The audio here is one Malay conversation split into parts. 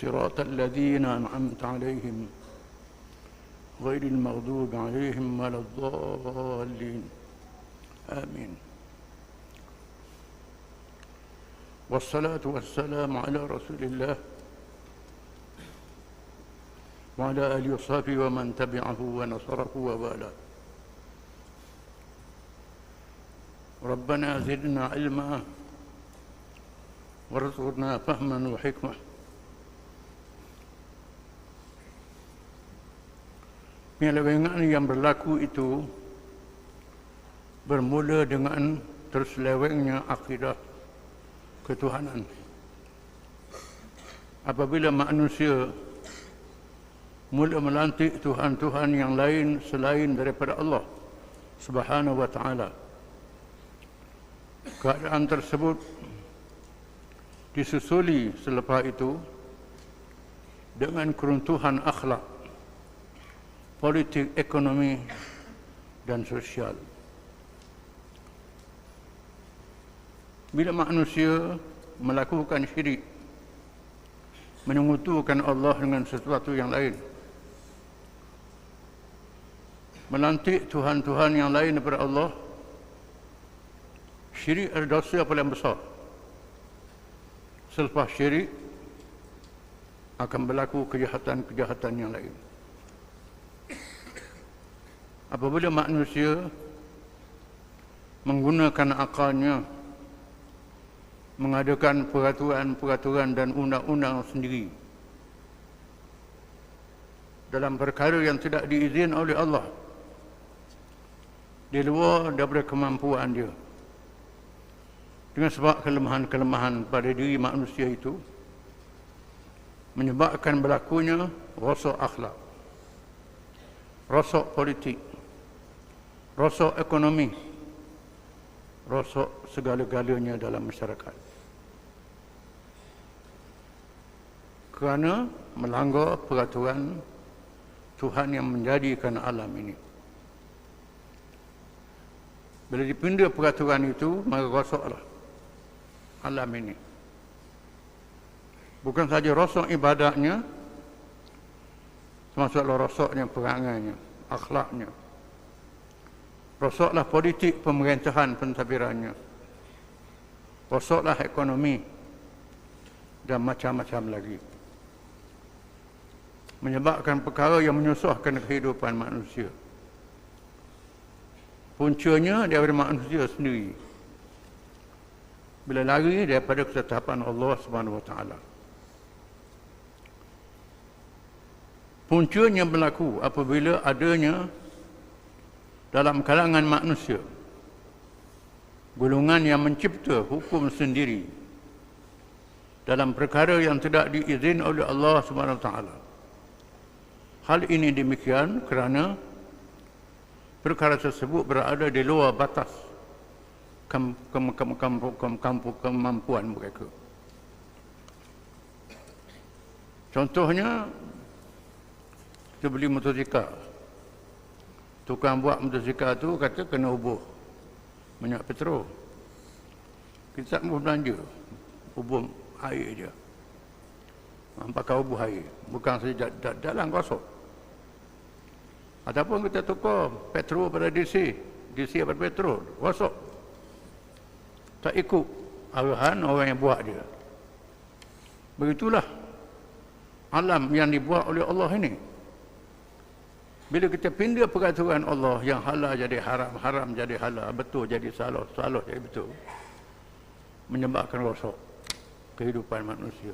صراط الذين أنعمت عليهم غير المغضوب عليهم ولا الضالين. آمين. والصلاة والسلام على رسول الله وعلى آله وصحبه ومن تبعه ونصره ووالاه. ربنا زدنا علما وارزقنا فهما وحكمة. Penyelewengan yang berlaku itu bermula dengan terselewengnya akidah ketuhanan. Apabila manusia mula melantik Tuhan-Tuhan yang lain selain daripada Allah Subhanahu wa taala. Keadaan tersebut disusuli selepas itu dengan keruntuhan akhlak politik, ekonomi dan sosial. Bila manusia melakukan syirik, menyekutukan Allah dengan sesuatu yang lain, melantik Tuhan-Tuhan yang lain daripada Allah, syirik adalah dosa paling besar. Selepas syirik, akan berlaku kejahatan-kejahatan yang lain apabila manusia menggunakan akalnya mengadakan peraturan-peraturan dan undang-undang sendiri dalam perkara yang tidak diizin oleh Allah di luar daripada kemampuan dia. Dengan sebab kelemahan-kelemahan pada diri manusia itu menyebabkan berlakunya rosok akhlak rosok politik rosok ekonomi, rosok segala-galanya dalam masyarakat. Kerana melanggar peraturan Tuhan yang menjadikan alam ini. Bila dipindah peraturan itu, maka rosoklah alam ini. Bukan saja rosok ibadatnya, termasuklah rosoknya perangainya, akhlaknya, Rosoklah politik pemerintahan pentadbirannya. Rosoklah ekonomi dan macam-macam lagi. Menyebabkan perkara yang menyusahkan kehidupan manusia. Puncanya daripada manusia sendiri. Bila lari daripada ketetapan Allah Subhanahu Wa Taala. Puncanya berlaku apabila adanya dalam kalangan manusia golongan yang mencipta hukum sendiri dalam perkara yang tidak diizin oleh Allah Subhanahu Wa Taala. Hal ini demikian kerana perkara tersebut berada di luar batas kemampuan mereka. Contohnya, kita beli motosikal tukang buat motosikal tu kata kena ubuh minyak petrol kita tak mahu belanja. Ubuh air je. Pakai ubuh air. Bukan saja dalam kosong. Ataupun kita tukar petrol pada DC DC pada petrol kosong. Tak ikut arahan orang yang buat dia. Begitulah alam yang dibuat oleh Allah ini bila kita pindah peraturan Allah yang halal jadi haram, haram jadi halal, betul jadi salah, salah jadi betul. Menyebabkan rosok kehidupan manusia.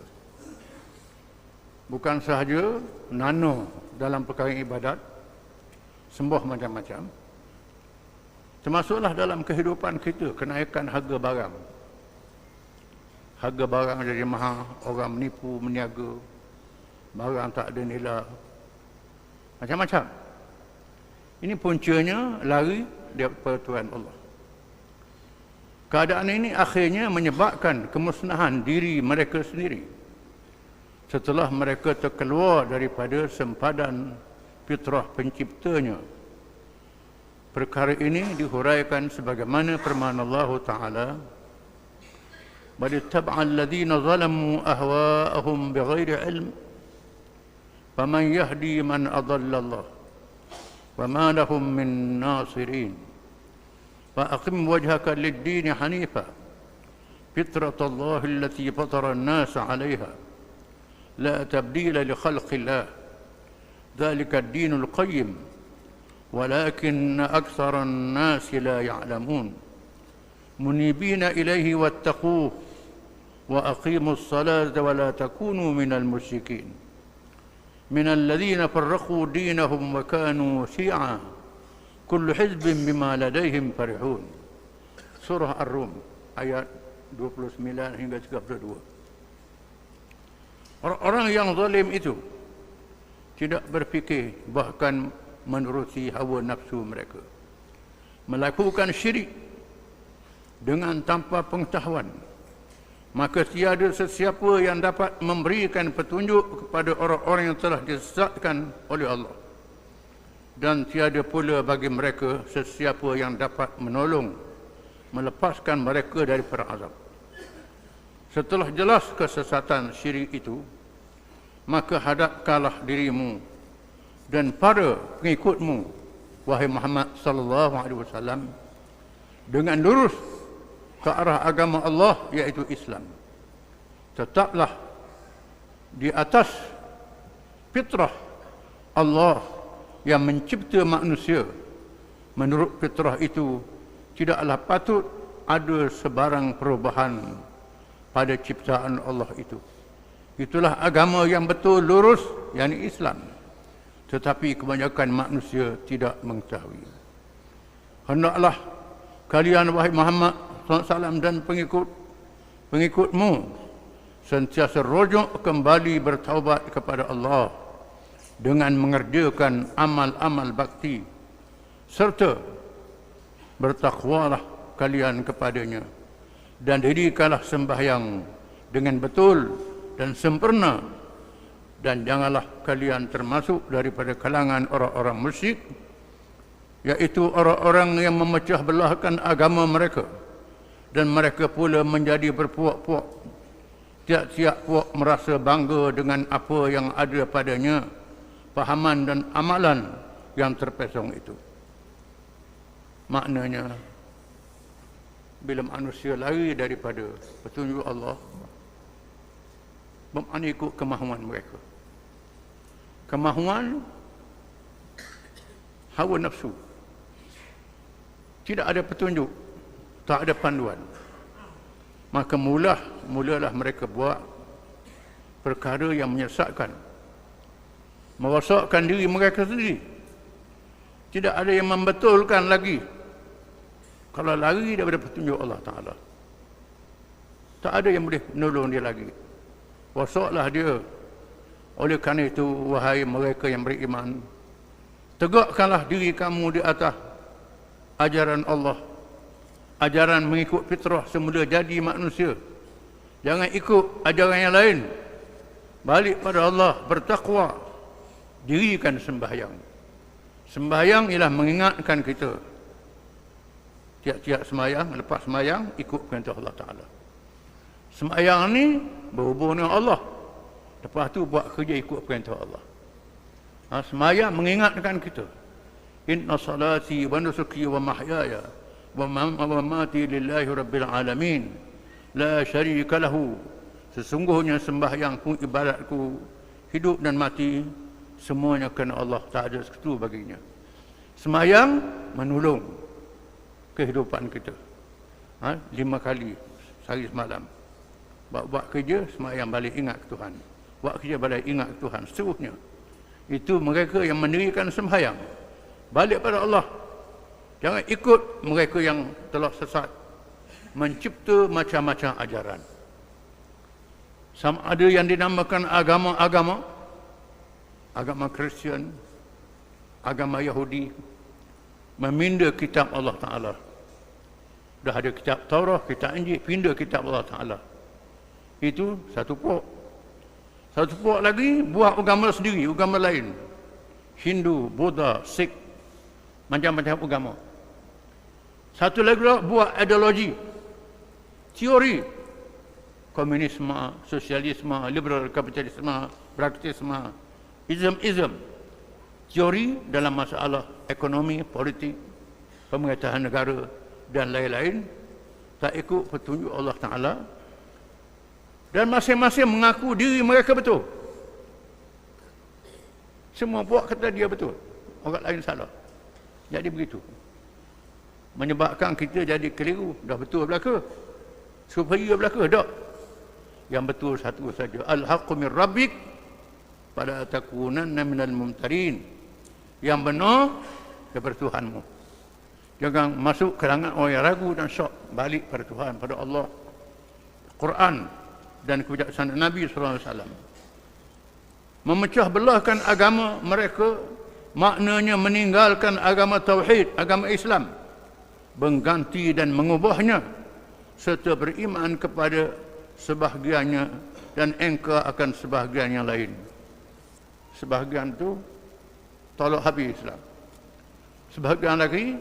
Bukan sahaja nano dalam perkara ibadat, sembah macam-macam. Termasuklah dalam kehidupan kita, kenaikan harga barang. Harga barang jadi mahal, orang menipu, meniaga, barang tak ada nilai, Macam-macam. Ini puncanya lari daripada Tuhan Allah. Keadaan ini akhirnya menyebabkan kemusnahan diri mereka sendiri. Setelah mereka terkeluar daripada sempadan fitrah penciptanya. Perkara ini dihuraikan sebagaimana firman Allah Ta'ala بل اتبع الذين ظلموا أهواءهم بغير علم فمن يهدي من أضل الله وما لهم من ناصرين. فأقم وجهك للدين حنيفا. فطرة الله التي فطر الناس عليها. لا تبديل لخلق الله. ذلك الدين القيم. ولكن أكثر الناس لا يعلمون. منيبين إليه واتقوه. وأقيموا الصلاة ولا تكونوا من المشركين. من الذين فرقوا دينهم وكانوا شيعا كل حزب بما لديهم فرحون سورة الروم آيات 29 hingga 32 Orang-orang yang zalim itu tidak berfikir bahkan menuruti hawa nafsu mereka melakukan syirik dengan tanpa pengetahuan maka tiada sesiapa yang dapat memberikan petunjuk kepada orang-orang yang telah disesatkan oleh Allah. Dan tiada pula bagi mereka sesiapa yang dapat menolong melepaskan mereka dari azab setelah jelas kesesatan syirik itu maka hadapkanlah dirimu dan para pengikutmu wahai Muhammad sallallahu alaihi wasallam dengan lurus ke arah agama Allah iaitu Islam. Tetaplah di atas fitrah Allah yang mencipta manusia. Menurut fitrah itu tidaklah patut ada sebarang perubahan pada ciptaan Allah itu. Itulah agama yang betul lurus yakni Islam. Tetapi kebanyakan manusia tidak mengetahui. Hendaklah kalian wahai Muhammad SAW dan pengikut pengikutmu sentiasa rojok kembali bertaubat kepada Allah dengan mengerjakan amal-amal bakti serta bertakwalah kalian kepadanya dan dirikanlah sembahyang dengan betul dan sempurna dan janganlah kalian termasuk daripada kalangan orang-orang musyrik iaitu orang-orang yang memecah belahkan agama mereka dan mereka pula menjadi berpuak-puak. Tiap-tiap puak merasa bangga dengan apa yang ada padanya pahaman dan amalan yang terpesong itu. Maknanya bila manusia lari daripada petunjuk Allah bermakna ikut kemahuan mereka. Kemahuan hawa nafsu. Tidak ada petunjuk tak ada panduan. Maka mula mulalah mereka buat perkara yang menyesatkan. Merosakkan diri mereka sendiri. Tidak ada yang membetulkan lagi. Kalau lari daripada petunjuk Allah Ta'ala. Tak ada yang boleh menolong dia lagi. Rosaklah dia. Oleh kerana itu wahai mereka yang beriman tegakkanlah diri kamu di atas ajaran Allah ajaran mengikut fitrah semula jadi manusia. Jangan ikut ajaran yang lain. Balik pada Allah, bertakwa. Dirikan sembahyang. Sembahyang ialah mengingatkan kita. Tiap-tiap sembahyang, lepas sembahyang, ikut perintah Allah Ta'ala. Sembahyang ni berhubung dengan Allah. Lepas tu buat kerja ikut perintah Allah. Ha, sembahyang mengingatkan kita. Inna salati wa nusuki wa mahyaya ومماتي لله رب العالمين لا شريك له sesungguhnya sembahyangku ibadatku hidup dan mati semuanya kerana Allah tak ada sekutu baginya sembahyang menolong kehidupan kita ha? lima kali sehari semalam buat, buat kerja sembahyang balik ingat Tuhan buat kerja balik ingat Tuhan seterusnya itu mereka yang mendirikan sembahyang balik pada Allah Jangan ikut mereka yang telah sesat. Mencipta macam-macam ajaran. Sama ada yang dinamakan agama-agama. Agama Kristian. agama Yahudi meminda kitab Allah Ta'ala. Dah ada kitab Taurat, kitab Injil, pindah kitab Allah Ta'ala. Itu satu pokok. Satu pokok lagi, buat agama sendiri, agama lain. Hindu, Buddha, Sikh, macam-macam agama. Satu lagi buat ideologi, teori, komunisme, sosialisme, liberal kapitalisme, praktisme, ism-ism, teori dalam masalah ekonomi, politik, pemerintahan negara dan lain-lain tak ikut petunjuk Allah Ta'ala dan masing-masing mengaku diri mereka betul. Semua buat kata dia betul. Orang lain salah. Jadi begitu menyebabkan kita jadi keliru. Dah betul belaka. Supaya belaka tak? Yang betul satu saja. Al-haqqu min rabbik pada takunanna minal mumtarin. Yang benar daripada Tuhanmu. Jangan masuk ke kalangan orang yang ragu dan syok balik pada Tuhan pada Allah. Quran dan kebijaksanaan Nabi sallallahu alaihi wasallam. Memecah belahkan agama mereka maknanya meninggalkan agama tauhid agama Islam mengganti dan mengubahnya serta beriman kepada sebahagiannya dan engkau akan sebahagian yang lain. Sebahagian tu tolak habis Islam. Sebahagian lagi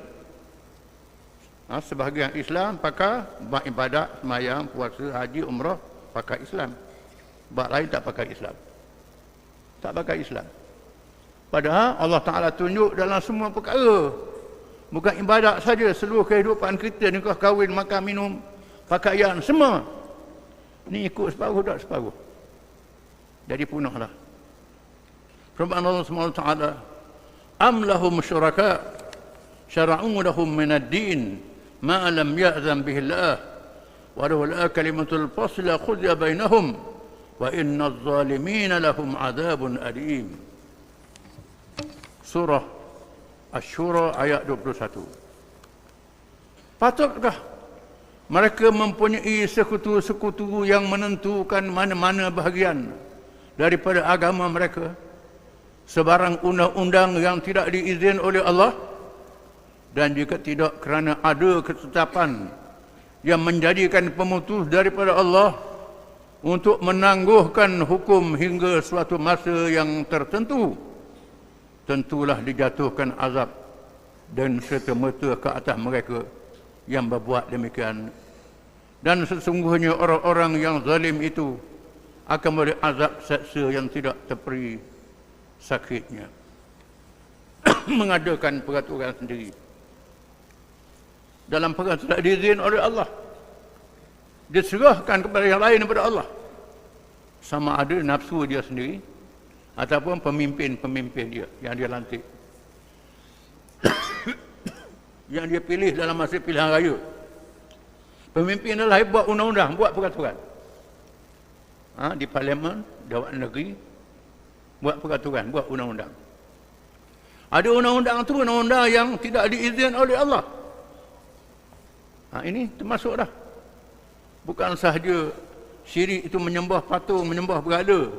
ha, sebahagian Islam pakai buat ibadat, semayang, puasa, haji, umrah pakai Islam. Buat lain tak pakai Islam. Tak pakai Islam. Padahal Allah Ta'ala tunjuk dalam semua perkara Bukan ibadat saja seluruh kehidupan kita ni kau kahwin, makan, minum, pakaian, semua. Ni ikut separuh tak separuh. Jadi punahlah. Firman Allah SWT Am lahum syuraka syara'u lahum min ad-din ma lam ya'zam bihi Allah wa la kalimatul fasla khudya bainahum wa inna adh-dhalimin lahum adabun Ashura ayat 21. Patutkah mereka mempunyai sekutu-sekutu yang menentukan mana-mana bahagian daripada agama mereka sebarang undang-undang yang tidak diizin oleh Allah dan jika tidak kerana ada ketetapan yang menjadikan pemutus daripada Allah untuk menangguhkan hukum hingga suatu masa yang tertentu tentulah dijatuhkan azab dan serta-merta ke atas mereka yang berbuat demikian. Dan sesungguhnya orang-orang yang zalim itu akan memberi azab seksa yang tidak terperi sakitnya. Mengadakan peraturan sendiri. Dalam perkara tidak diizin oleh Allah. Diserahkan kepada yang lain daripada Allah. Sama ada nafsu dia sendiri ataupun pemimpin-pemimpin dia yang dia lantik. Yang dia pilih dalam masa pilihan raya. Pemimpin adalah buat undang-undang buat peraturan. Ha, di parlimen jawatan negeri buat peraturan buat undang-undang. Ada undang-undang tu undang-undang yang tidak diizin oleh Allah. Ha, ini termasuk dah. Bukan sahaja syirik itu menyembah patung menyembah berhala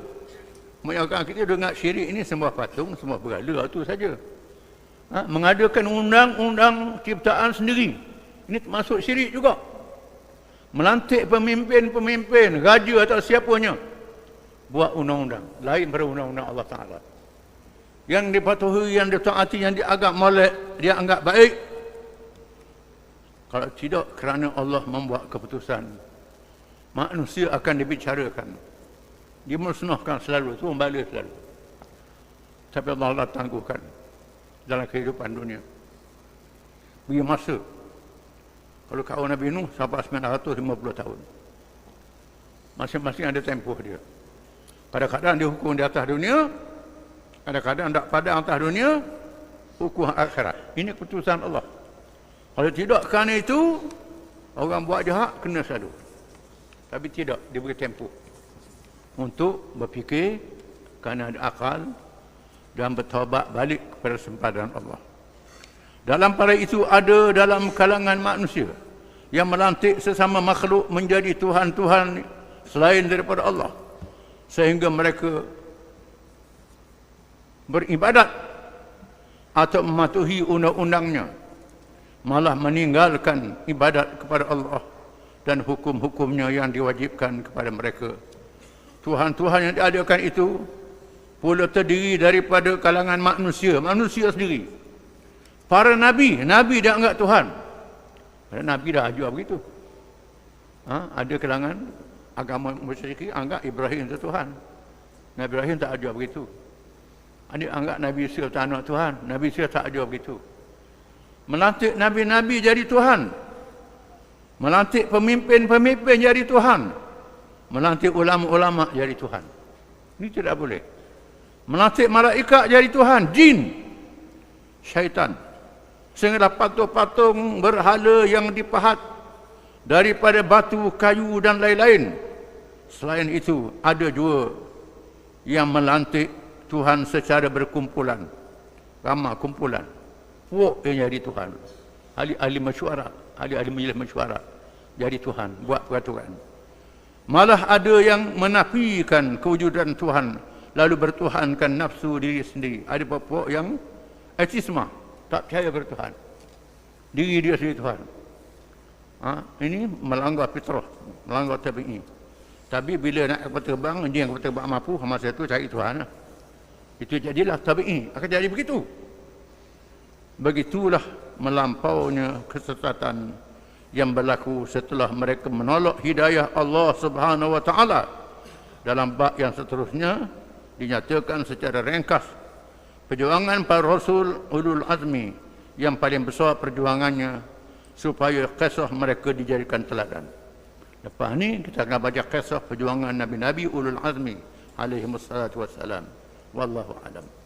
Menyatakan kita dengar syirik ini sembah patung, sembah berhala itu saja. Ha? Mengadakan undang-undang ciptaan sendiri. Ini termasuk syirik juga. Melantik pemimpin-pemimpin, raja atau siapanya. Buat undang-undang. Lain pada undang-undang Allah Ta'ala. Yang dipatuhi, yang ditaati, yang dianggap molek, dia anggap baik. Kalau tidak kerana Allah membuat keputusan, manusia akan dibicarakan dimusnahkan selalu itu membalik selalu. Tapi Allah Allah tangguhkan dalam kehidupan dunia. Bagi masa. Kalau kawan Nabi Nuh sampai 950 tahun masing-masing ada tempoh dia. Kadang-kadang dia hukum di atas dunia kadang-kadang tak pada atas dunia hukum akhirat. Ini keputusan Allah. Kalau tidak kerana itu orang buat jahat kena selalu. Tapi tidak diberi tempoh untuk berfikir kerana ada akal dan bertaubat balik kepada sempadan Allah. Dalam pada itu ada dalam kalangan manusia yang melantik sesama makhluk menjadi Tuhan-Tuhan selain daripada Allah. Sehingga mereka beribadat atau mematuhi undang-undangnya malah meninggalkan ibadat kepada Allah dan hukum-hukumnya yang diwajibkan kepada mereka. Tuhan-Tuhan yang diadakan itu pula terdiri daripada kalangan manusia, manusia sendiri. Para nabi, nabi dah anggap Tuhan. Para nabi dah ajar begitu. Ha? ada kalangan agama musyrik anggap Ibrahim itu Tuhan. Nabi Ibrahim tak ajar begitu. Ada anggap Nabi Isa tak anak Tuhan. Nabi Isa tak ajar begitu. Melantik Nabi-Nabi jadi Tuhan. Melantik pemimpin-pemimpin jadi Tuhan. Melantik ulama-ulama jadi Tuhan. Ini tidak boleh. Melantik malaikat jadi Tuhan. Jin. Syaitan. Sehingga patung-patung berhala yang dipahat daripada batu, kayu dan lain-lain. Selain itu, ada juga yang melantik Tuhan secara berkumpulan. Ramah kumpulan. Puak yang jadi Tuhan. Ahli-ahli mesyuarat. Ahli-ahli majlis mesyuarat. Jadi Tuhan. Buat peraturan. Malah ada yang menafikan kewujudan Tuhan. Lalu bertuhankan nafsu diri sendiri. Ada puak yang etisma tak percaya kepada Tuhan. Diri dia sendiri Tuhan. Ha? Ini melanggar fitrah, melanggar tabi'i. Tapi bila nak kapal terbang, dia yang kapal terbang mampu, masa itu cari Tuhan. Lah. Itu jadilah tabi'i. Akan jadi begitu. Begitulah melampaunya kesesatan yang berlaku setelah mereka menolak hidayah Allah Subhanahu wa taala. Dalam bab yang seterusnya dinyatakan secara ringkas perjuangan para rasul ulul azmi yang paling besar perjuangannya supaya kisah mereka dijadikan teladan. Lepas ni kita akan baca kisah perjuangan nabi-nabi ulul azmi alaihi wassalatu wassalam. Wallahu a'lam.